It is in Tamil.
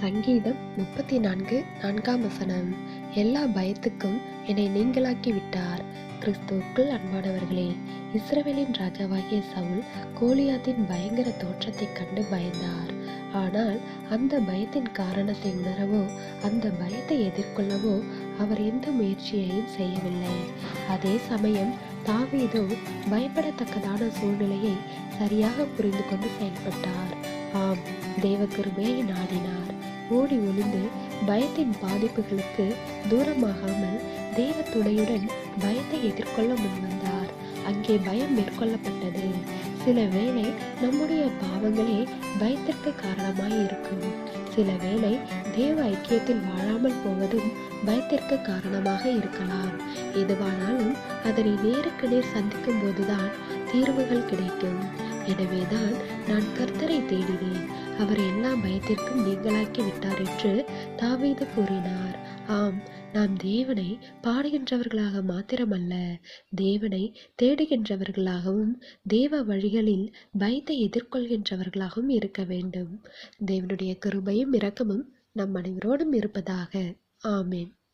சங்கீதம் முப்பத்தி நான்கு நான்காம் வசனம். எல்லா பயத்துக்கும் என்னை நீங்களாக்கி விட்டார் கிறிஸ்துவுக்குள் அன்பானவர்களே. இஸ்ரவேலின் ராஜாவாகிய சவுல் கோலியாத்தின் பயங்கர தோற்றத்தைக் கண்டு பயந்தார். ஆனால் அந்த பயத்தின் காரணத்தை உணரவோ அந்த பயத்தை எதிர்கொள்ளவோ அவர் எந்த முயற்சியையும் செய்யவில்லை. அதே சமயம் தாவீதோ பயப்படத்தக்கதான சூழ்நிலையை சரியாக புரிந்து கொண்டு செயல்பட்டார். ஆம் தேவ கிருபையை நாடினார். ஓடி ஒளிந்து பயத்தின் பாதிப்புகளுக்கு தூரமாகாமல் தேவ துணையுடன் பயத்தை எதிர்கொள்ள முன்வந்தார் அங்கே பயம் மேற்கொள்ளப்பட்டது. சில வேளை நம்முடைய பாவங்களே பயத்திற்கு காரணமாய் இருக்கும். சில வேளை தேவ ஐக்கியத்தில் வாழாமல் போவதும் பயத்திற்கு காரணமாக இருக்கலாம். எதுவானாலும் அதனை நேருக்கு நேர் சந்திக்கும் போதுதான் தீர்வுகள் கிடைக்கும். எனவேதான் நான் கர்த்தரை தேடினேன். அவர் எல்லா பயத்திற்கும் நீங்களாக்கி விட்டார் என்று தாவீது கூறினார். ஆம் நாம் தேவனை பாடுகின்றவர்களாக மாத்திரமல்ல தேவனை தேடுகின்றவர்களாகவும் தேவ வழிகளில் பயத்தை எதிர்கொள்கின்றவர்களாகவும் இருக்க வேண்டும். தேவனுடைய கிருபையும் இரக்கமும் நம் அனைவரோடும் இருப்பதாக. ஆமேன்.